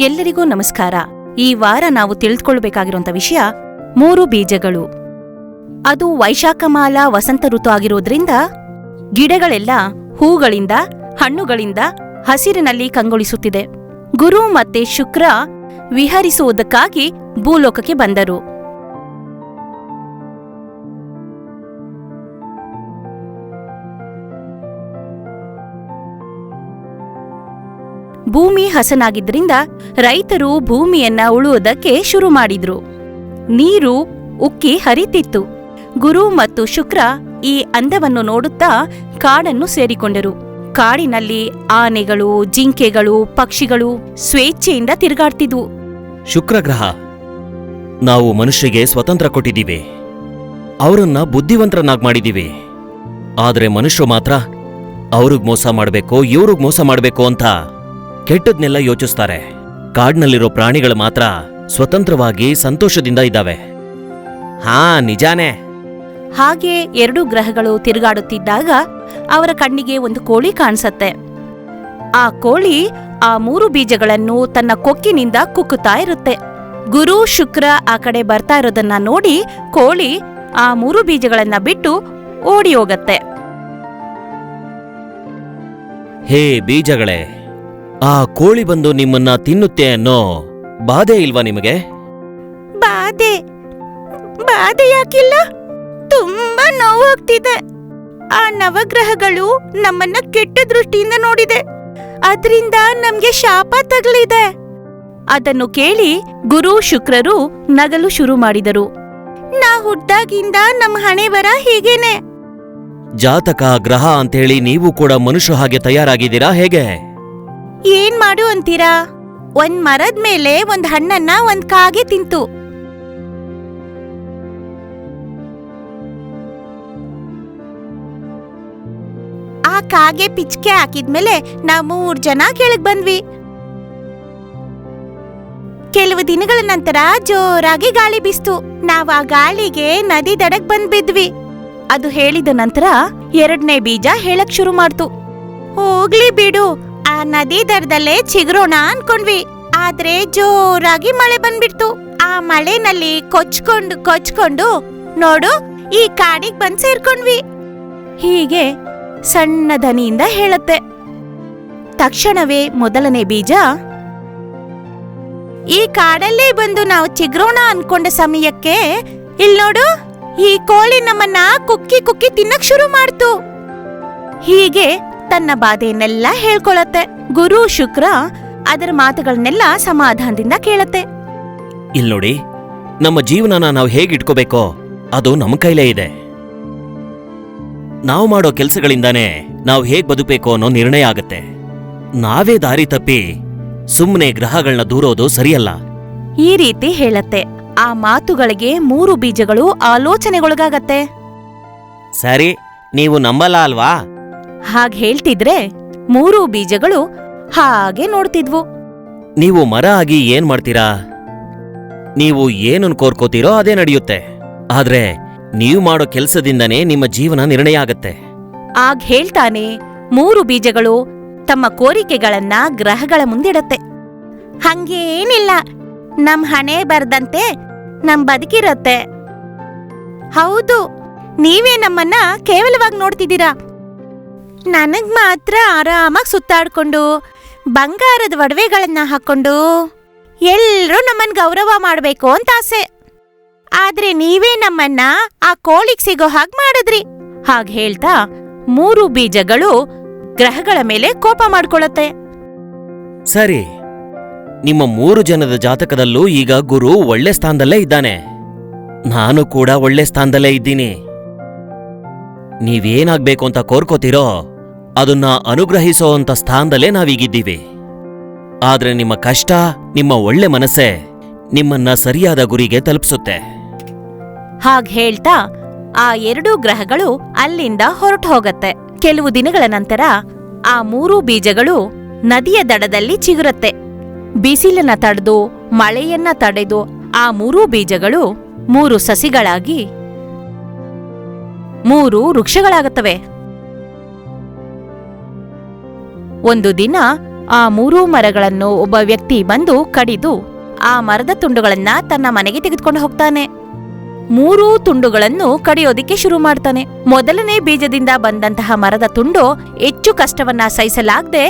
ಎಲ್ಲರಿಗೂ ನಮಸ್ಕಾರ. ಈ ವಾರ ನಾವು ತಿಳಿದುಕೊಳ್ಬೇಕಾಗಿರುವಂಥ ವಿಷಯ ಮೂರು ಬೀಜಗಳು. ಅದು ವೈಶಾಖಮಾಲ, ವಸಂತ ಋತು ಆಗಿರೋದ್ರಿಂದ ಗಿಡಗಳೆಲ್ಲ ಹೂಗಳಿಂದ, ಹಣ್ಣುಗಳಿಂದ ಹಸಿರಿನಲ್ಲಿ ಕಂಗೊಳಿಸುತ್ತಿದೆ. ಗುರು ಮತ್ತೆ ಶುಕ್ರ ವಿಹರಿಸುವುದಕ್ಕಾಗಿ ಭೂಲೋಕಕ್ಕೆ ಬಂದರು. ಭೂಮಿ ಹಸನಾಗಿದ್ದರಿಂದ ರೈತರು ಭೂಮಿಯನ್ನ ಉಳುವುದಕ್ಕೆ ಶುರು ಮಾಡಿದ್ರು. ನೀರು, ಉಕ್ಕಿ ಹರಿತಿತ್ತು. ಗುರು ಮತ್ತು ಶುಕ್ರ ಈ ಅಂದವನ್ನು ನೋಡುತ್ತಾ ಕಾಡನ್ನು ಸೇರಿಕೊಂಡರು. ಕಾಡಿನಲ್ಲಿ ಆನೆಗಳು, ಜಿಂಕೆಗಳು, ಪಕ್ಷಿಗಳು ಸ್ವೇಚ್ಛೆಯಿಂದ ತಿರುಗಾಡ್ತಿದ್ವು. ಶುಕ್ರಗ್ರಹ, ನಾವು ಮನುಷ್ಯರಿಗೆ ಸ್ವತಂತ್ರ ಕೊಟ್ಟಿದ್ದೀವಿ. ಅವರನ್ನ ಬುದ್ಧಿವಂತರನ್ನಾಗಿ ಮಾಡಿದ್ದೀವಿ. ಆದರೆ ಮನುಷ್ಯರು ಮಾತ್ರ ಅವ್ರಿಗ್ ಮೋಸ ಮಾಡಬೇಕು, ಇವ್ರಿಗ್ ಮೋಸ ಮಾಡಬೇಕು ಅಂತ ಕೆಟ್ಟದ್ನೆಲ್ಲ ಯೋಚಿಸ್ತಾರೆ. ಕಾಡ್ನಲ್ಲಿರೋ ಪ್ರಾಣಿಗಳು ಮಾತ್ರ ಸ್ವತಂತ್ರವಾಗಿ ಸಂತೋಷದಿಂದ ಇದ್ದಾವೆ. ಹಾ ನಿಜಾನೆ. ಹಾಗೆ ಎರಡು ಗ್ರಹಗಳು ತಿರುಗಾಡುತ್ತಿದ್ದಾಗ ಅವರ ಕಣ್ಣಿಗೆ ಒಂದು ಕೋಳಿ ಕಾಣಿಸತ್ತೆ. ಆ ಕೋಳಿ ಆ ಮೂರು ಬೀಜಗಳನ್ನು ತನ್ನ ಕೊಕ್ಕಿನಿಂದ ಕುಕ್ಕುತ್ತಾ ಇರುತ್ತೆ. ಗುರು ಶುಕ್ರ ಆ ಕಡೆ ಬರ್ತಾ ಇರೋದನ್ನ ನೋಡಿ ಕೋಳಿ ಆ ಮೂರು ಬೀಜಗಳನ್ನ ಬಿಟ್ಟು ಓಡಿ ಹೋಗತ್ತೆ. ಹೇ ಬೀಜಗಳೇ ಆ ಕೋಳಿ ಬಂದು ನಿಮ್ಮನ್ನ ತಿನ್ನುತ್ತೆ ಅನ್ನೋ ಬಾಧೆ ಇಲ್ವಾ ನಿಮಗೆ? ಬಾಧೆ. ಬಾಧೆ ಯಾಕಿಲ್ಲ? ತುಂಬಾ ನೋವಾಗ್ತಿದೆ. ಆ ನವಗ್ರಹಗಳು ನಮ್ಮನ್ನ ಕೆಟ್ಟ ದೃಷ್ಟಿಯಿಂದ ನೋಡಿದೆ. ಅದರಿಂದ ನಮ್ಗೆ ಶಾಪ ತಗಲಿದೆ. ಅದನ್ನು ಕೇಳಿ ಗುರು ಶುಕ್ರರು ನಗಲು ಶುರು ಮಾಡಿದರು. ನಾ ಹುಟ್ಟಾಗಿಂದ ನಮ್ಮ ಹಣೆ ಬರ ಹೀಗೇನೆ. ಜಾತಕ ಗ್ರಹ ಅಂತೇಳಿ ನೀವು ಕೂಡ ಮನುಷ್ಯ ಹಾಗೆ ತಯಾರಾಗಿದ್ದೀರಾ ಹೇಗೆ? ಏನ್ ಮಾಡು ಅಂತೀರಾ? ಒಂದ್ ಮರದ ಮೇಲೆ ಒಂದ್ ಹಣ್ಣನ್ನ ಒಂದ್ ಕಾಗೆ ತಿಂತು. ಆ ಕಾಗೆ ಪಿಚ್ಕೆ ಹಾಕಿದ್ಮೇಲೆ ನಾವು ಮೂರ್ ಜನ ಕೆಳಗ್ ಬಂದ್ವಿ. ಕೆಲವು ದಿನಗಳ ನಂತರ ಜೋರಾಗಿ ಗಾಳಿ ಬೀಸ್ತು. ನಾವ್ ಆ ಗಾಳಿಗೆ ನದಿ ದಡಕ್ ಬಂದ್ಬಿದ್ವಿ ಅದು ಹೇಳಿದ ನಂತರ ಎರಡನೇ ಬೀಜ ಹೇಳಕ್ ಶುರು ಮಾಡ್ತು. ಹೋಗ್ಲಿ ಬಿಡು ನದಿ ದರದಲ್ಲೇ ಚಿಗುರೋಣ ಅನ್ಕೊಂಡ್ವಿ. ಆದ್ರೆ ಜೋರಾಗಿ ಮಳೆ ಬಂದ್ಬಿಡ್ತು. ಆ ಮಳೆನಲ್ಲಿ ಕೊಚ್ಕೊಂಡು ಕೊಚ್ಕೊಂಡು ನೋಡು, ಈ ಕಾಡಿಗೆ ಬಂದ್ ಸೇರ್ಕೊಂಡ್ವಿ. ಹೀಗೆ ಸಣ್ಣ ದನಿಯಿಂದ ಹೇಳುತ್ತೆ. ತಕ್ಷಣವೇ ಮೊದಲನೇ ಬೀಜ. ಈ ಕಾಡಲ್ಲೇ ಬಂದು ನಾವು ಚಿಗ್ರೋಣ ಅನ್ಕೊಂಡ ಸಮಯಕ್ಕೆ ಇಲ್ ನೋಡು, ಈ ಕೋಳಿ ನಮ್ಮನ್ನ ಕುಕ್ಕಿ ಕುಕ್ಕಿ ತಿನ್ನಕ್ ಶುರು ಮಾಡ್ತು. ಹೀಗೆ ತನ್ನ ಬಾಧೆಯನ್ನೆಲ್ಲ ಹೇಳ್ಕೊಳತ್ತೆ. ಗುರು ಶುಕ್ರ ಅದರ ಮಾತುಗಳನ್ನೆಲ್ಲ ಸಮಾಧಾನದಿಂದ ಕೇಳತ್ತೆ. ಇಲ್ ನೋಡಿ ನಮ್ಮ ಜೀವನನ ನಾವು ಹೇಗೆ ಇಟ್ಕೋಬೇಕೋ ಅದು ನಮ್ಮ ಕೈಲೇ ಇದೆ. ನಾವು ಮಾಡೋ ಕೆಲಸಗಳಿಂದಾನೇ ನಾವು ಹೇಗ್ ಬದುಕಬೇಕು ಅನ್ನೋ ನಿರ್ಣಯ ಆಗತ್ತೆ. ನಾವೇ ದಾರಿ ತಪ್ಪಿ ಸುಮ್ಮನೆ ಗ್ರಹಗಳನ್ನ ದೂರೋದು ಸರಿಯಲ್ಲ. ಈ ರೀತಿ ಹೇಳತ್ತೆ. ಆ ಮಾತುಗಳಿಗೆ ಮೂರು ಬೀಜಗಳು ಆಲೋಚನೆಗೊಳಗಾಗತ್ತೆ. ಸರಿ ನೀವು ನಂಬಲ್ಲ ಅಲ್ವಾ? ಹಾಗ್ ಹೇಳ್ತಿದ್ರೆ ಮೂರು ಬೀಜಗಳು ಹಾಗೆ ನೋಡ್ತಿದ್ವು. ನೀವು ಮರ ಆಗಿ ಏನ್ ಮಾಡ್ತೀರಾ? ನೀವು ಏನನ್ ಕೋರ್ಕೋತೀರೋ ಅದೇ ನಡೆಯುತ್ತೆ. ಆದ್ರೆ ನೀವು ಮಾಡೋ ಕೆಲ್ಸದಿಂದನೇ ನಿಮ್ಮ ಜೀವನ ನಿರ್ಣಯ ಆಗತ್ತೆ ಆಗ್ ಹೇಳ್ತಾನೆ ಮೂರು ಬೀಜಗಳು ತಮ್ಮ ಕೋರಿಕೆಗಳನ್ನ ಗ್ರಹಗಳ ಮುಂದಿಡತ್ತೆ. ಹಂಗೇನಿಲ್ಲ ನಮ್ ಹಣೆ ಬರ್ದಂತೆ ನಮ್ ಬದುಕಿರತ್ತೆ. ಹೌದು ನೀವೇ ನಮ್ಮನ್ನ ಕೇವಲವಾಗಿ ನೋಡ್ತಿದ್ದೀರಾ? ನನಗ್ ಮಾತ್ರ ಆರಾಮಾಗಿ ಸುತ್ತಾಡ್ಕೊಂಡು, ಬಂಗಾರದ ಒಡವೆಗಳನ್ನ ಹಾಕೊಂಡು ಎಲ್ಲರೂ ನಮ್ಮನ್ ಗೌರವ ಮಾಡಬೇಕು ಅಂತ ಆಸೆ. ಆದ್ರೆ ನೀವೇ ನಮ್ಮನ್ನ ಆ ಕೋಳಿಗ್ ಸಿಗೋ ಹಾಗ್ ಮಾಡಿದ್ರಿ. ಹಾಗೆ ಹೇಳ್ತಾ ಮೂರು ಬೀಜಗಳು ಗ್ರಹಗಳ ಮೇಲೆ ಕೋಪ ಮಾಡ್ಕೊಳತ್ತೆ ಸರಿ. ನಿಮ್ಮ ಮೂರು ಜನದ ಜಾತಕದಲ್ಲೂ ಈಗ ಗುರು ಒಳ್ಳೆ ಸ್ಥಾನದಲ್ಲೇ ಇದ್ದಾನೆ. ನಾನು ಕೂಡ ಒಳ್ಳೆ ಸ್ಥಾನದಲ್ಲೇ ಇದ್ದೀನಿ. ನೀವೇನಾಗ್ಬೇಕು ಅಂತ ಕೋರ್ಕೋತೀರೋ, ಅದನ್ನ ಅನುಗ್ರಹಿಸೋ ಅಂತ ಸ್ಥಾನದಲ್ಲೇ ನಾವೀಗಿದ್ದೀವಿ. ಆದ್ರೆ ನಿಮ್ಮ ಕಷ್ಟ, ನಿಮ್ಮ ಒಳ್ಳೆ ಮನಸ್ಸೇ ನಿಮ್ಮನ್ನ ಸರಿಯಾದ ಗುರಿಗೆ ತಲುಪಿಸುತ್ತೆ. ಹಾಗ್ ಹೇಳ್ತಾ, ಆ ಎರಡೂ ಗ್ರಹಗಳು ಅಲ್ಲಿಂದ ಹೊರಟು ಹೋಗತ್ತೆ. ಕೆಲವು ದಿನಗಳ ನಂತರ ಆ ಮೂರೂ ಬೀಜಗಳು ನದಿಯ ದಡದಲ್ಲಿ ಚಿಗುರತ್ತೆ. ಬಿಸಿಲನ್ನ ತಡೆದು, ಮಳೆಯನ್ನ ತಡೆದು ಆ ಮೂರೂ ಬೀಜಗಳು ಮೂರು ಸಸಿಗಳಾಗಿ ಮೂರು ವೃಕ್ಷಗಳಾಗುತ್ತವೆ. ಒಂದು ದಿನ ಆ ಮೂರೂ ಮರಗಳನ್ನು ಒಬ್ಬ ವ್ಯಕ್ತಿ ಬಂದು ಕಡಿದು ಆ ಮರದ ತುಂಡುಗಳನ್ನ ತನ್ನ ಮನೆಗೆ ತೆಗೆದುಕೊಂಡು ಹೋಗ್ತಾನೆ. ಮೂರೂ ತುಂಡುಗಳನ್ನು ಕಡಿಯೋದಿಕ್ಕೆ ಶುರು ಮಾಡ್ತಾನೆ. ಮೊದಲನೇ ಬೀಜದಿಂದ ಬಂದಂತಹ ಮರದ ತುಂಡು ಹೆಚ್ಚು ಕಷ್ಟವನ್ನ ಸಹಿಸಲಾಗದೆ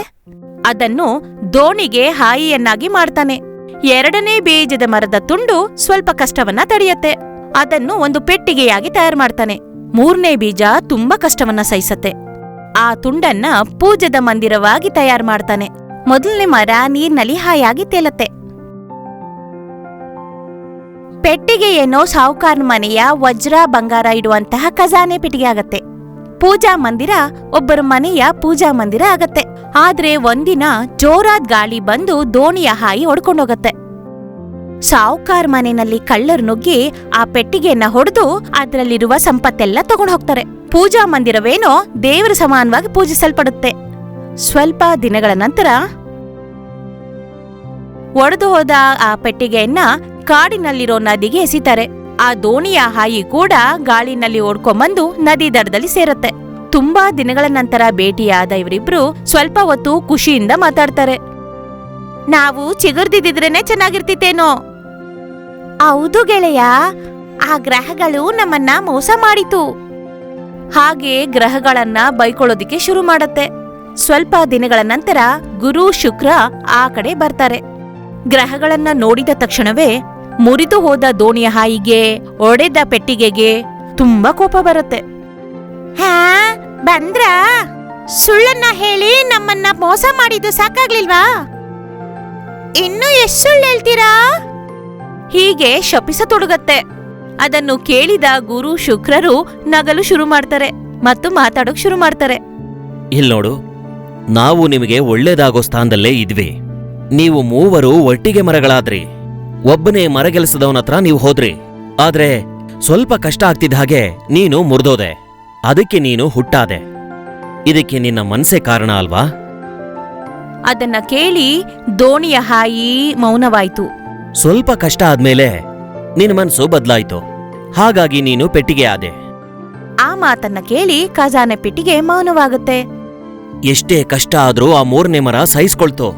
ಅದನ್ನು ದೋಣಿಗೆ ಹಾಯಿಯನ್ನಾಗಿ ಮಾಡ್ತಾನೆ. ಎರಡನೇ ಬೀಜದ ಮರದ ತುಂಡು ಸ್ವಲ್ಪ ಕಷ್ಟವನ್ನ ತಡೆಯತ್ತೆ. ಅದನ್ನು ಒಂದು ಪೆಟ್ಟಿಗೆಯಾಗಿ ತಯಾರು ಮಾಡ್ತಾನೆ. ಮೂರನೇ ಬೀಜ ತುಂಬಾ ಕಷ್ಟವನ್ನ ಸಹಿಸತ್ತೆ. ಆ ತುಂಡನ್ನ ಪೂಜದ ಮಂದಿರವಾಗಿ ತಯಾರು ಮಾಡ್ತಾನೆ. ಮೊದಲನೇ ಮರ ನೀರ್ನಲ್ಲಿ ಹಾಯಾಗಿ ತೇಲತ್ತೆ. ಪೆಟ್ಟಿಗೆ ಏನೋ ಸಾಹುಕಾರನ ಮನೆಯ ವಜ್ರ ಬಂಗಾರ ಇಡುವಂತಹ ಖಜಾನೆ ಪೆಟ್ಟಿಗೆ ಆಗತ್ತೆ. ಪೂಜಾ ಮಂದಿರ ಒಬ್ಬರ ಮನೆಯ ಪೂಜಾ ಮಂದಿರ ಆಗತ್ತೆ. ಆದ್ರೆ ಒಂದಿನ ಜೋರಾದ್ ಗಾಳಿ ಬಂದು ದೋಣಿಯ ಹಾಯಿ ಹೊಡ್ಕೊಂಡೋಗತ್ತೆ. ಸಾವುಕಾರ್ ಮನೆಯಲ್ಲಿ ಕಳ್ಳರು ನುಗ್ಗಿ ಆ ಪೆಟ್ಟಿಗೆಯನ್ನ ಹೊಡೆದು ಅದರಲ್ಲಿರುವ ಸಂಪತ್ತೆಲ್ಲ ತಗೊಂಡು ಹೋಗ್ತಾರೆ. ಪೂಜಾ ಮಂದಿರವೇನೋ ದೇವರ ಸಮಾನವಾಗಿ ಪೂಜಿಸಲ್ಪಡುತ್ತೆ. ಸ್ವಲ್ಪ ದಿನಗಳ ನಂತರ ಒಡೆದು ಹೋದ ಆ ಪೆಟ್ಟಿಗೆಯನ್ನ ಕಾಡಿನಲ್ಲಿರೋ ನದಿಗೆ ಎಸಿತಾರೆ. ಆ ದೋಣಿಯ ಹಾಯಿ ಕೂಡ ಗಾಳಿನಲ್ಲಿ ಓಡ್ಕೊಂಬಂದು ನದಿ ದಡದಲ್ಲಿ ಸೇರುತ್ತೆ. ತುಂಬಾ ದಿನಗಳ ನಂತರ ಭೇಟಿಯಾದ ಇವರಿಬ್ರು ಸ್ವಲ್ಪ ಹೊತ್ತು ಖುಷಿಯಿಂದ ಮಾತಾಡ್ತಾರೆ. ನಾವು ಚಿಗುರ್ದಿದ್ರೇನೆ ಚೆನ್ನಾಗಿರ್ತಿತ್ತೇನೋ. ಹೌದು ಗೆಳೆಯ, ಆ ಗ್ರಹಗಳು ನಮ್ಮನ್ನ ಮೋಸ ಮಾಡಿತು. ಹಾಗೆ ಗ್ರಹಗಳನ್ನ ಬೈಕೊಳ್ಳೋದಿಕ್ಕೆ ಶುರು ಮಾಡತ್ತೆ. ಸ್ವಲ್ಪ ದಿನಗಳ ನಂತರ ಗುರು ಶುಕ್ರ ಆ ಕಡೆ ಬರ್ತಾರೆ. ಗ್ರಹಗಳನ್ನ ನೋಡಿದ ತಕ್ಷಣವೇ ಮುರಿದು ಹೋದ ದೋಣಿಯ ಹಾಯಿಗೆ, ಒಡೆದ ಪೆಟ್ಟಿಗೆಗೆ ತುಂಬಾ ಕೋಪ ಬರುತ್ತೆ. ಹಾ, ಬಂದ್ರ? ಸುಳ್ಳನ್ನ ಹೇಳಿ ನಮ್ಮನ್ನ ಮೋಸ ಮಾಡಿದ್ದು ಸಾಕಾಗ್ಲಿಲ್ವಾ? ಇನ್ನು ಎಷ್ಟು ಸುಳ್ಳು ಹೇಳ್ತೀರಾ? ಹೀಗೆ ಶಪಿಸತೊಡಗತ್ತೆ. ಅದನ್ನು ಕೇಳಿದ ಗುರು ಶುಕ್ರರು ನಗಲು ಶುರು ಮಾಡ್ತಾರೆ ಮತ್ತು ಮಾತಾಡೋಕ್ ಶುರು ಮಾಡ್ತಾರೆ. ಇಲ್ಲಿ ನೋಡು, ನಾವು ನಿಮಗೆ ಒಳ್ಳೇದಾಗೋ ಸ್ಥಾನದಲ್ಲೇ ಇದ್ವಿ. ನೀವು ಮೂವರು ಒಟ್ಟಿಗೆ ಮರಗಳಾದ್ರಿ. ಒಬ್ಬನೇ ಮರಗೆಲಸದವನ ಹತ್ರ ನೀವು ಹೋದ್ರಿ. ಆದ್ರೆ ಸ್ವಲ್ಪ ಕಷ್ಟ ಆಗ್ತಿದ್ದ ಹಾಗೆ ನೀನು ಮುರಿದೋದೆ. ಅದಕ್ಕೆ ನೀನು ಹುಟ್ಟಾದೆ. ಇದಕ್ಕೆ ನಿನ್ನ ಮನಸ್ಸೇ ಕಾರಣ ಅಲ್ವಾ? ಅದನ್ನ ಕೇಳಿ ದೋಣಿಯ ಹಾಯಿ ಮೌನವಾಯ್ತು. ಸ್ವಲ್ಪ ಕಷ್ಟ ಆದ್ಮೇಲೆ ನಿನ್ನ ಮನಸ್ಸು ಬದ್ಲಾಯ್ತು. ಹಾಗಾಗಿ ನೀನು ಪೆಟ್ಟಿಗೆ ಆದೆ. ಆ ಮಾತನ್ನ ಕೇಳಿ ಖಜಾನೆ ಪೆಟ್ಟಿಗೆ ಮೌನವಾಗುತ್ತೆ. ಎಷ್ಟೇ ಕಷ್ಟ ಆದ್ರೂ ಆ ಮೂರನೇ ಮರ ಸಹಿಸ್ಕೊಳ್ತು.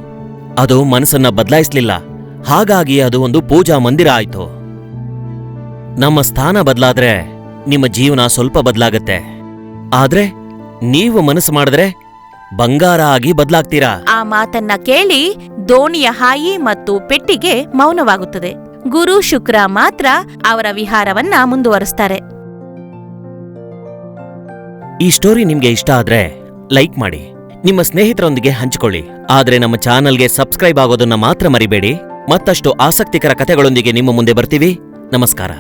ಅದು ಮನಸ್ಸನ್ನ ಬದಲಾಯಿಸ್ಲಿಲ್ಲ. ಹಾಗಾಗಿ ಅದು ಒಂದು ಪೂಜಾ ಮಂದಿರ ಆಯ್ತು. ನಮ್ಮ ಸ್ಥಾನ ಬದಲಾದ್ರೆ ನಿಮ್ಮ ಜೀವನ ಸ್ವಲ್ಪ ಬದಲಾಗತ್ತೆ. ಆದ್ರೆ ನೀವು ಮನಸ್ಸು ಮಾಡಿದ್ರೆ ಬಂಗಾರ ಆಗಿ ಬದಲಾಗ್ತೀರಾ? ಆ ಮಾತನ್ನ ಕೇಳಿ ದೋಣಿಯ ಹಾಯಿ ಮತ್ತು ಪೆಟ್ಟಿಗೆ ಮೌನವಾಗುತ್ತದೆ. ಗುರು ಶುಕ್ರ ಮಾತ್ರ ಅವರ ವಿಹಾರವನ್ನ ಮುಂದುವರಿಸ್ತಾರೆ. ಈ ಸ್ಟೋರಿ ನಿಮ್ಗೆ ಇಷ್ಟ ಆದ್ರೆ ಲೈಕ್ ಮಾಡಿ. ನಿಮ್ಮ ಸ್ನೇಹಿತರೊಂದಿಗೆ ಹಂಚಿಕೊಳ್ಳಿ. ಆದ್ರೆ ನಮ್ಮ ಚಾನಲ್ಗೆ ಸಬ್ಸ್ಕ್ರೈಬ್ ಆಗೋದನ್ನ ಮಾತ್ರ ಮರಿಬೇಡಿ. ಮತ್ತಷ್ಟು ಆಸಕ್ತಿಕರ ಕಥೆಗಳೊಂದಿಗೆ ನಿಮ್ಮ ಮುಂದೆ ಬರ್ತೀವಿ. ನಮಸ್ಕಾರ.